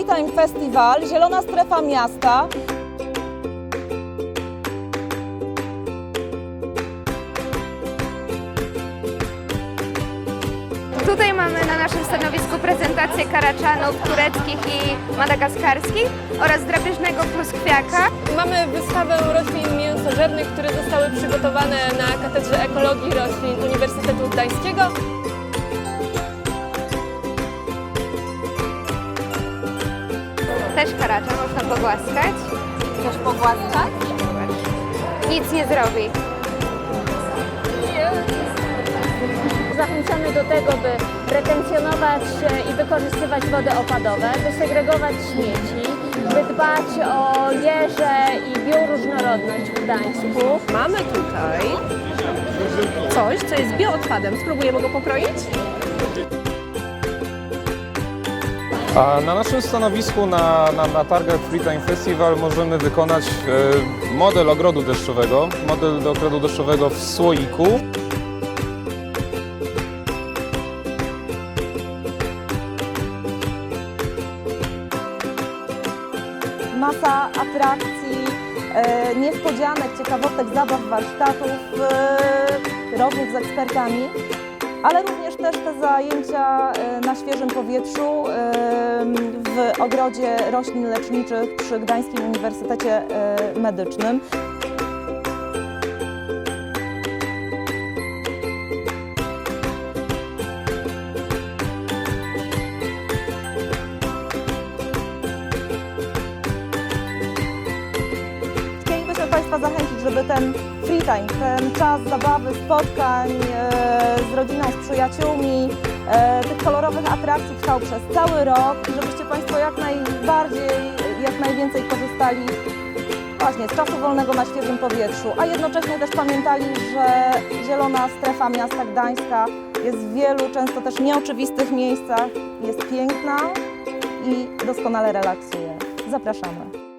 Freetime Festival, Zielona Strefa Miasta. Tutaj mamy na naszym stanowisku prezentację karaczanów tureckich i madagaskarskich oraz drapieżnego pluskwiaka. Mamy wystawę roślin mięsożernych, które zostały przygotowane na Katedrze Ekologii Roślin Uniwersytetu Gdańskiego. Też karacza, można pogłaskać. Chcesz pogłaskać? Nic nie zrobi. Zachęcamy do tego, by retencjonować i wykorzystywać wody opadowe, by segregować śmieci, by dbać o jeże i bioróżnorodność w Gdańsku. Mamy tutaj coś, co jest bioodpadem. Spróbujemy go pokroić? A na naszym stanowisku na, na, na targach Freetime Festival możemy wykonać e, model ogrodu deszczowego, model do ogrodu deszczowego w słoiku. Masa atrakcji, e, niespodzianek, ciekawostek, zabaw, warsztatów, e, rozmów z ekspertami, ale również też te zajęcia e, na świeżym powietrzu w ogrodzie roślin leczniczych przy Gdańskim Uniwersytecie e, Medycznym. Chcielibyśmy Państwa zachęcić, żeby ten free time, ten czas zabawy, spotkań e, z rodziną, z przyjaciółmi, e, tych kolorowych atrakcji trwał przez cały rok żebyście Państwo jak najbardziej, jak najwięcej korzystali właśnie z czasu wolnego na świeżym powietrzu, a jednocześnie też pamiętali, że zielona strefa miasta Gdańska jest w wielu, często też nieoczywistych miejscach, jest piękna i doskonale relaksuje. Zapraszamy.